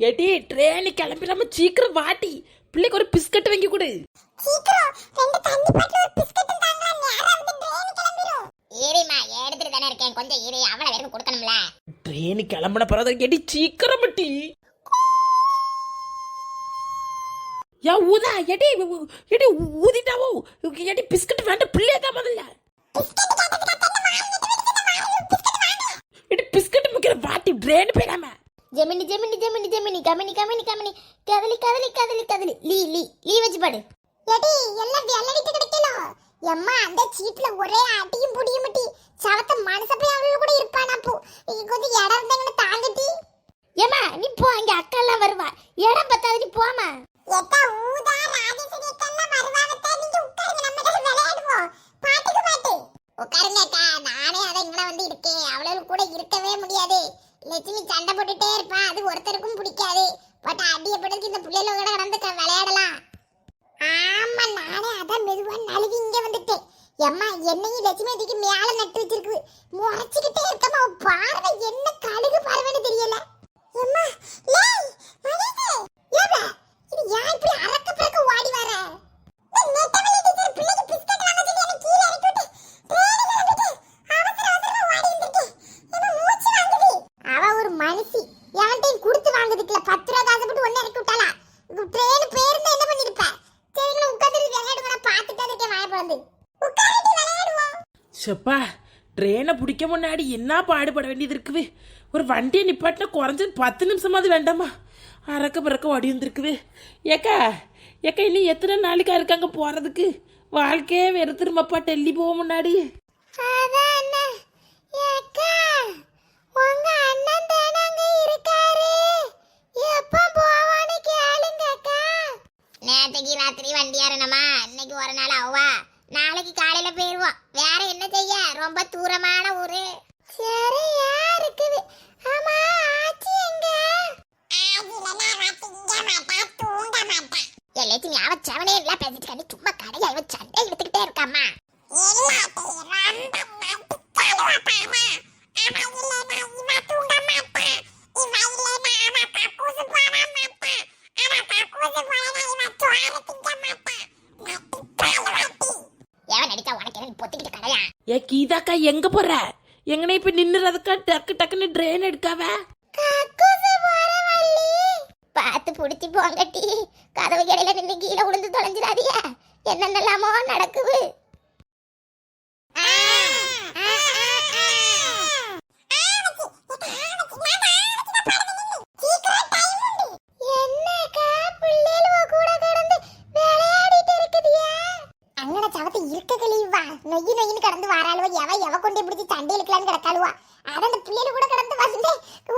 ஏடி train கிளம்பிடாம சீக்கிரம் வாட்டி பிள்ளைக்கு ஒரு பிஸ்கட் வாங்கி கொடு. சீக்கிரம். ரெண்டு தண்ணி பாட்டில் ஒரு பிஸ்கட்டும் தாங்களா நேரா வந்து ட்ரெயின் கிளம்பிரும். ஏறிமா எடுத்துட்டு தானே இருக்கேன். கொஞ்சம் இரு அவளை வரைக்கும் கொடுக்கணும்ல. ட்ரெயின் கிளம்பின பிறகு ஏடி சீக்கிரம் பட்டி யா ஊதா எடி எடி ஊதிட்டாவோ? எடி பிஸ்கட் வேண்டாம் பிள்ளைய தான் முதல்ல. எடி பிஸ்கட் முக்கிய வாட்டி ட்ரெயின் போயிடாம. ஜெமினி ஜெமினி ஜெமினி ஜெமினி கமினி கமினி கமினி. கதலி கதலி கதலி கதலி. லீ லீ லீ வச்சு பாடு. எடி எல்லாம் வெள்ளடிட்டு கிடைக்கணும் எம்மா அந்த சீட்ல ஒரே அடியும் புடியும் மட்டி. சவத்த மனச போய் அவளு கூட இருப்பான் அப்போ இங்க கொஞ்சம் இடம் இருந்தாங்கன்னு தாங்கட்டி. ஏமா நீ போ அங்க அக்கா எல்லாம் வருவா. இடம் பத்தாது நீ போமா எத்தா ஊதா ராஜேஸ்வரி அக்கா வருவாவத்தா நீங்க உட்காருங்க நம்ம கிட்ட விளையாடுவோம். பாட்டுக்கு பாட்டு. உட்காருங்க அக்கா நானே அதை இங்க வந்து இருக்கேன். அவளும் கூட இருக்கவே முடியாது. லட்சுமி சண்டை போட்டுட்டே இருப்பா. அது ஒருத்தருக்கும் பிடிக்காது. பட் அடியை போட்டு இந்த பிள்ளைகள கூட கடந்து விளையாடலாம். ஆமா நானே அதான் மெதுவா நழுவி இங்க வந்துட்டேன். எம்மா என்னையும் லட்சுமி அதுக்கு மேல நட்டு வச்சிருக்கு. முறைச்சுக்கிட்டே இருக்கமா அவ பார்வை என்ன கழுகு பார்வைன்னு தெரியல எம்மா லேய் மகேஷ் ஏப்ல இது ஏன் இப்படி அரக்க பறக்க ஓடி வர டேய், நெட்டவள்ளி டீச்சர் பிள்ளைக்கு பிஸ்கட் வாங்க சொல்லி எனக்கு கீழே இறக்கி விட்டு ட்ரெயினுக்கு வந்துட்டு அவசர அவசரமா ஓடி வந்துட்டேன் என்ன மூச்சு வாங்குது அவ ஒரு மனுஷி எவன்கிட்டயும் கொடுத்து ரூபா காசப்பட்டு ஒன்னு இறக்கி விட்டாளா? ட்ரெயின் பேருந்து என்ன பண்ணிருப்ப? சரிங்களா உட்காந்து விளையாடுவோம் நான் பார்த்துட்டு இருக்கேன் வாய பிறந்து. உட்காந்துட்டு விளையாடுவோம். செப்பா ட்ரெயினை பிடிக்க முன்னாடி என்ன பாடுபட வேண்டியது இருக்குது? ஒரு வண்டியை நிப்பாட்டினா குறைஞ்சது பத்து நிமிஷமாவது வேண்டாமா? அறக்க பிறக்க ஓடி வந்துருக்குது. ஏக்கா ஏக்கா இன்னும் எத்தனை நாளைக்கா இருக்காங்க போகிறதுக்கு வாழ்க்கையே வெறுத்துருமாப்பா டெல்லி போக முன்னாடி. அதான் என்ன ஏக்கா உங்க அண்ணன் தானே அங்க இருக்காரு எப்ப போவான்னு கேளுங்க அக்கா நேத்துக்கு ராத்திரி வண்டி ஏறணுமா? இன்னைக்கு ஒரு நாள் ஆவா. நாளைக்கு காலையில போயிருவோம். வேற என்ன செய்ய? ரொம்ப தூரமான ஊரு. சரியா இருக்குது ஆமா ஆச்சி எங்க? லட்சுமி அவ செவனே எல்லாம் பேசிட்டு சும்மா கடையை இவ சண்டை எடுத்துக்கிட்டே இருக்காமா எவன் ஏ கீதாக்கா எங்க போற? எங்கனே இப்ப நின்னுறதுக்கா டக்கு டக்குன்னு ட்ரெயின் எடுக்காவ? பார்த்து புடிச்சு போங்கட்டி. கதவு இடையில நின்று கீழே விழுந்து தொலைஞ்சிடாதிய என்னென்னலாமோ நடக்குது. நொய்யி பிள்ளைகளுவ எவ கொண்டு பிடிச்சி சண்டை இழுக்கலான்னு கிடக்காளுவா. அதான் அந்த பிள்ளைகள் கூட கிடந்து வந்து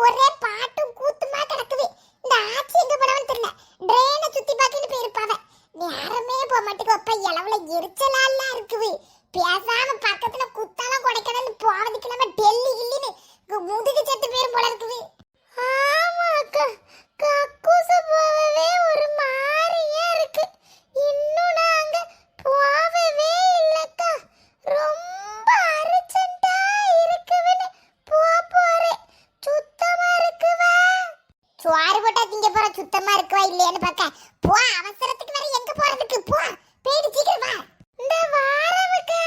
ஒரே பாட்டும் கூத்துமா கிடக்குது. இந்த ஆட்சி எங்க போனவன் தெரியல. ட்ரெயினை சுத்தி பார்க்கிட்டு போயிருப்பாவ. யாருமே போக மாட்டேங்க அப்ப இளவுல எரிச்சலாலாம் இருக்குது. பேசாம பக்கத்துல குத்தாலாம் கொடைக்கணும்னு போறதுக்கு நம்ம டெல்லி இல்லைன்னு. முதுகு செத்து பேரும் போல இருக்குது ஆமாக்கா கக்கூச போகவே ஒரு மாதிரியா இருக்கு இன்னும் நாங்க போகவே இல்லக்கா ரொம்ப அர்ஜென்ட்டா இருக்குதுன்னு போ போறேன் சுத்தமா இருக்குவா சுவாறு போட்டா திங்க போற சுத்தமா இருக்குவா இல்லையான்னு பார்க்க போ அவசரத்துக்கு வேற எங்க போறதுக்கு போ போயிடு சீக்கிரம் வா இந்த வாரமுக்கு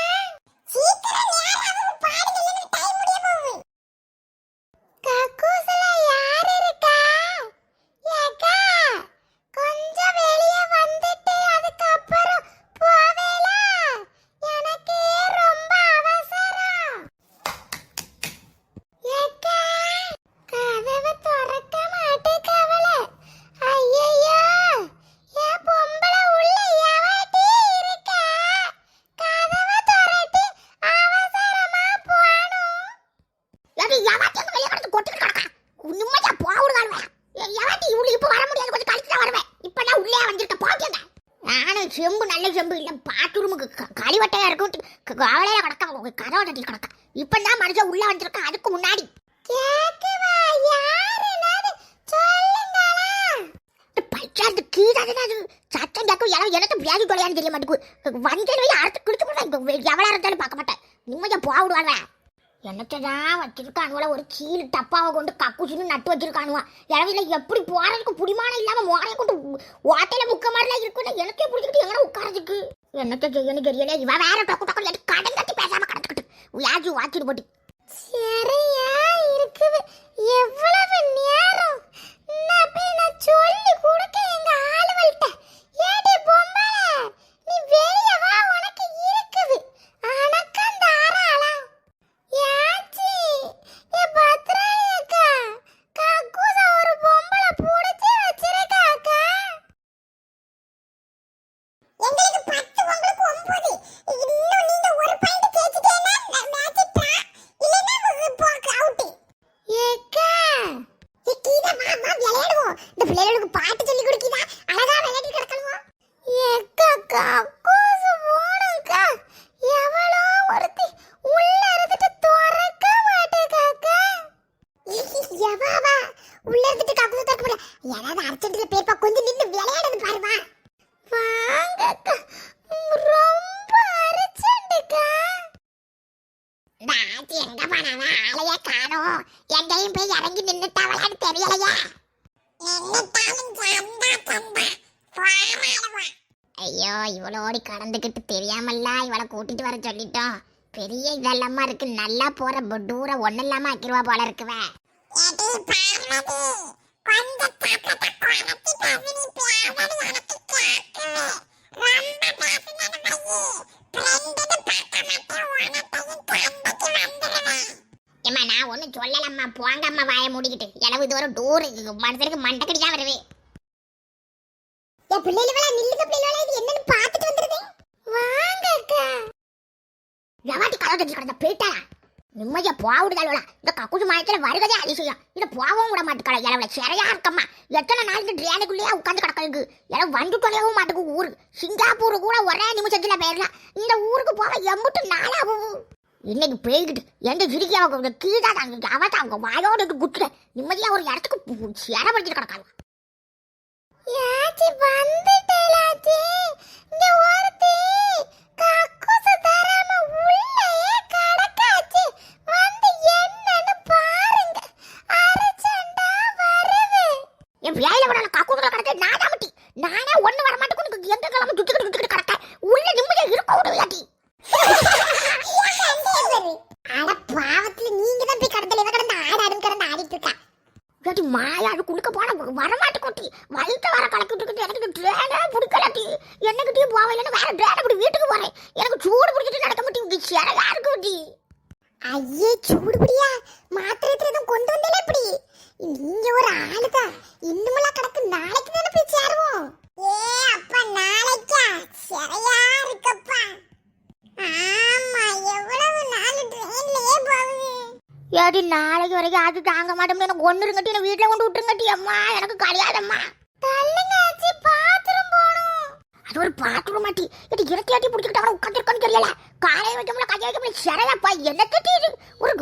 சீக்கிரம் நேரம் பாடுங்க டைம் முடிய போகுது கக்கூசுல யார் இருக்கா ஏக்கா கொஞ்சம் வெளிய வந்துட்டு அதுக்கப்புறம் போவேலா எனக்கு ரொம்ப அவசரம் ஏக்கா கதவை திறக்க மாட்டேக்கவல ஐயையோ ஏன் பொம்பளை உள்ள எவட்டி இருக்கா கதவை திறட்டு அவசரமா போணும் எடி எவாட்டி அங்க வெளிய வந்து கொட்டிட்டு கிடக்கா நிம்மதியா போவுடுவாங்க எவாட்டி இவ்வளவு இப்ப வர முடியாது கொஞ்சம் கழிச்சு தான் வருவேன் இப்ப நான் உள்ளே வந்திருக்க போக்கேங்க நானும் செம்பு நல்ல செம்பு. இல்லை பாத்ரூமுக்கு களிவட்டையா இருக்கும் கவலையில கிடக்க கதவை தட்டி கிடக்கா. இப்போ தான் மனுஷன் உள்ள வந்திருக்க அதுக்கு முன்னாடி. கேக்குவா? யாருனாது சத்தம் கேட்கும். எல்லாம் எனக்கு வியாதி தொலையான்னு தெரிய மாட்டேங்குது. வஞ்சல் அடுத்து அறுத்து குடிச்சு எவ்வளோ இருந்தாலும் பார்க்க மாட்டேன் நிம்மதியா போவிடுவாங்க என்னத்தான் வச்சிருக்கானுவல ஒரு கீழ் டப்பாவை கொண்டு கக்குச்சுன்னு நட்டு வச்சிருக்கானுவா. இளவில எப்படி போறதுக்கு புடிமானம் இல்லாம மோரையை கொண்டு ஓட்டையில முக்க மாதிரிலாம் இருக்குன்னு எனக்கே பிடிச்சிக்கிட்டு எங்கே உட்காரதுக்கு என்னத்த செய்யணும் தெரியல இவன் வேற டக்கு டொக்கு கடன் கட்டி பேசாம கிடந்துக்கிட்டு. வியாஜி வாச்சிட்டு போட்டு இந்த பிள்ளைகளுக்கு பாட்டு சொல்லி கொடுக்கிதா? அழகா விளையாடி கிடக்கணுமா? ஏக்கா கூசு போணுக்கா எவ்வளோ ஒருத்தி உள்ள இருந்துட்டு துறக்க மாட்டேக்காக்கா எவாவா உள்ள இருந்துட்டு கக்கூசு திறக்க முடியல யாராவது அர்ஜென்ட்ல பேப்பா கொஞ்சம் நின்று இவளோடி கடந்துக்கிட்டு தெரியாமல்ல இவளை கூட்டிட்டு வர சொல்லிட்டோம் பெரிய இதெல்லாமா இருக்கு. நல்லா போற டூர ஒண்ணு இல்லாம ஆக்கிருவா போல இருக்குவே. ஏம்மா நான் ஒன்றும் சொல்லலம்மா. போங்கம்மா வாய மூடிக்கிட்டு. இளவு இது வரும் டூர். மனுஷனுக்கு மண்டக்கடி தான் வருவே. என் பிள்ளைகளா நில்லுங்க பிள்ளைகளா இது என்னன்னு பார்த்துட்டு வந்துருது வாங்க அக்கா எவாட்டி கதை தெரிஞ்சு கிடந்த போயிட்டாரா நிம்மதியா போவிடுதாளோல இந்த கக்குசு மாயத்துல வருகதே அதிசயம். இதை போகவும் விட மாட்டுக்கல இளவுல சிறையா இருக்கம்மா. எத்தனை நாள் இந்த ட்ரெயினுக்குள்ளேயே உட்காந்து கிடக்கு எனக்கு வந்து தொலைவும் மாட்டுக்கு ஊரு. சிங்கப்பூர் கூட ஒரே நிமிஷத்துல போயிடலாம் இந்த ஊருக்கு போக எம்புட்டு நாளாகும் இன்னைக்கு போய்கிட்டு எந்த சிரிக்கி அவங்க கீழே தாங்க அவ அவங்க வாயோடு குத்துற. நிம்மதியா ஒரு இடத்துக்கு சிரமப்படுத்தி கிடக்காங்க யாச்சி என் பிள்ளையில விட கக்குசல கடக்க நான் தாமட்டி நானே ஒண்ணு வர மாட்டேன் உனக்கு எங்க கிளம்ப சுத்திக்கிட்டு சுத்திக்கிட்டு கடக்க. உள்ள நிம்மதியா இருக்க விடுவியாட்டி அட பாவத்துல நீங்க தான் போய் கடத்தல. இவ கடந்து ஆடாடும் கடந்து ஆடிட்டு இருக்கா. இல்லாட்டி மாயா குடுக்க போன வரமாட்டு கொட்டி வயிற்ற வர கலக்கிட்டு எனக்கு ட்ரெயினே பிடிக்கலாட்டி என்னகிட்டயும் போவ இல்லைன்னு வேற ட்ரெயினை இப்படி வீட்டுக்கு போறேன். எனக்கு சூடு பிடிச்சிட்டு நடக்க மாட்டேங்குது. சிறகா இருக்கு குட்டி ஐயே சூடு பிடியா? மாத்திரை எதுவும் கொண்டு வந்தேல இப்படி? நீங்க ஒரு ஆளுதான் இன்னுமெல்லாம் கிடக்கு நாளைக்கு தானே போய் சேருவோம். ஏ அப்பா நாளைக்கா? சிறையா இருக்கப்பா. ஆமா எவ்வளவு நாள் ட்ரெயின்லயே போகுது. ஏடி நாளைக்கு வரைக்கும் அது தாங்க மாட்டோம் எனக்கு ஒண்ணு இருங்கட்டி என்ன வீட்டுல கொண்டு விட்டுருங்கட்டி அம்மா எனக்கு கிடையாதம்மா தள்ளுங்க ஆச்சி பாத்ரூம் போகணும். அது ஒரு பாத்ரூம் மாட்டி இது இருத்தி ஆட்டி பிடிச்சிக்கிட்டு உட்காந்துருக்கான்னு தெரியல. காலையை வைக்க முடியல கையை வைக்க முடியல சிறையாப்பா என்ன கட்டி ஒரு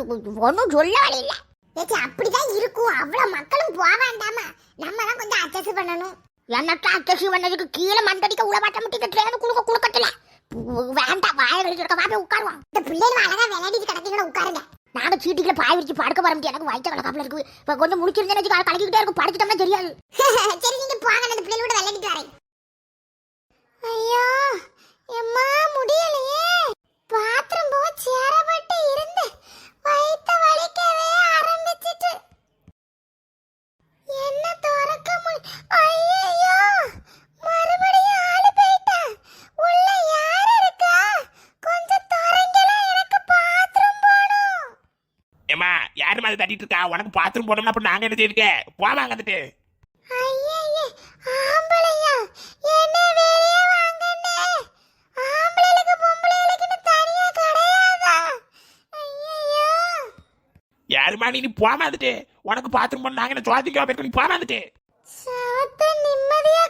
ஒன்றும் சொல்ல வேலையில்ல ஏச்சி அப்படிதான் இருக்கும். அவ்வளவு மக்களும் போக வேண்டாமா? நம்ம தான் கொஞ்சம் அட்ஜஸ்ட் பண்ணணும். என்னத்த அட்ஜஸ்ட் பண்ணதுக்கு கீழே மண்டடிக்க உளவாட்ட முட்டி முட்டி ட்ரெயின் குழுக்க குழுக்கத்துல வேண்டாம். வாய கழிச்சு இருக்க வாப்பே உட்காருவான் இந்த பிள்ளைகள் அழகா விளையாடிட்டு கிடக்கீங்கன்னு உட்காருங்க. நாங்க சீட்டுக்குள்ள பாய் விரிச்சு படுக்க வர முடியும் எனக்கு வயிற்று கலக்காப்புல இருக்கு. இப்போ கொஞ்சம் முடிச்சிருந்தேன்னு கலக்கிக்கிட்டே இருக்கும். படுத்துட்டோம்னா தெரியாது. சரி நீங்க போங்க. அந்த பிள்ளைகளோட விளையாடிட்டு வரேன். ஐயோ எம்மா முடியலையே. பாத்ரூம் போக சேரப்பட்டு இருந்து வயிற்று வலிக்கவே ஆரம்பிச்சிட்டு என்ன திறக்க ஐயோ மறுபடியும் ஆளு போயிட்டா. உள்ள யார் இருக்கா? கொஞ்சம் திறங்களா எனக்கு பாத்ரூம் போகணும் ஏமா யாரு மாதிரி தட்டிட்டு இருக்கா? உனக்கு பாத்ரூம் போனோம்னா அப்ப நாங்க என்ன செய்யிருக்க போவாங்க வந்துட்டு கருமாணி நீ போமாந்துட்டு உனக்கு பாத்ரூம் பண்ணாங்கன்னு நாங்க பேருக்கு நீ போமாந்துட்டு நிம்மதியா